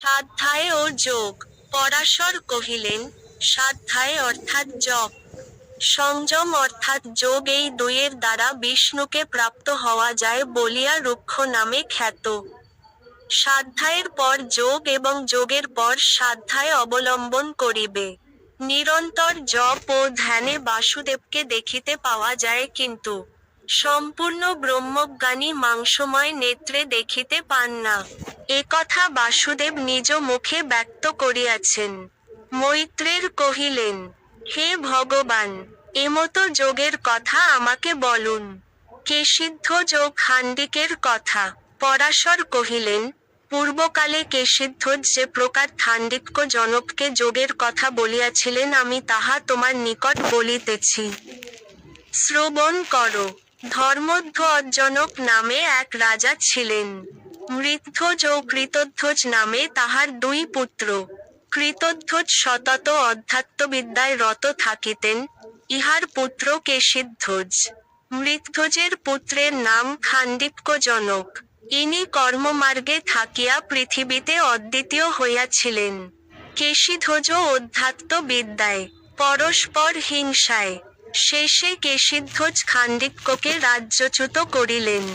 সাধ্যায় ও যোগ। পরাশর কহিলেন, সাধ্যায় অর্থাৎ জপ। সংযম অর্থাৎ যোগ এই দুইয়ের দ্বারা বিষ্ণুকে প্রাপ্ত হওয়া যায় বলিয়া রুক্ষ নামে খ্যাত। সাধ্যায়ের পর যোগ এবং যোগের পর সাধ্যায় অবলম্বন করিবে। নিরন্তর জপ ও ধ্যানে বাসুদেবকে দেখিতে পাওয়া যায় কিন্তু সম্পূর্ণ ব্রহ্মজ্ঞানী মাংসময় নেত্রে দেখিতে পান না। একথা বাসুদেব নিজ মুখে ব্যক্ত করিয়াছেন। মৈত্রের কহিলেন, হে ভগবান এমতো যোগের কথা আমাকে বলুন। কে সিদ্ধ যোগ খান্ডিকের কথা? পরাশর কহিলেন, পূর্বকালে কেশিধ্বজ যে প্রকার খান্ডিক্য জনককে যোগের কথা বলিয়াছিলেন, আমি তাহা তোমার নিকট বলিতেছি। শ্রবণ করো। ধর্মধ্বজনক নামে এক রাজা ছিলেন। মৃদ্ধজ ও কৃতধ্বজ নামে তাহার দুই পুত্র। কৃতধ্বজ সতত অধ্যাত্মবিদ্যায় রত থাকিতেন, ইহার পুত্র কেশিধ্বজ। মৃদ্ধজের পুত্রের নাম খান্ডিক্যজনক ইনি কর্মমার্গে থাকিয়া পৃথিবীতে অদ্বিতীয় হইয়াছিলেন। কেশিধ্বজ অধ্যাত্ম বিদ্যায় পরস্পর হিংসায়। শেষে কেশিধ্বজ খান্ডিক্যকে রাজ্যচ্যুত করিলেন।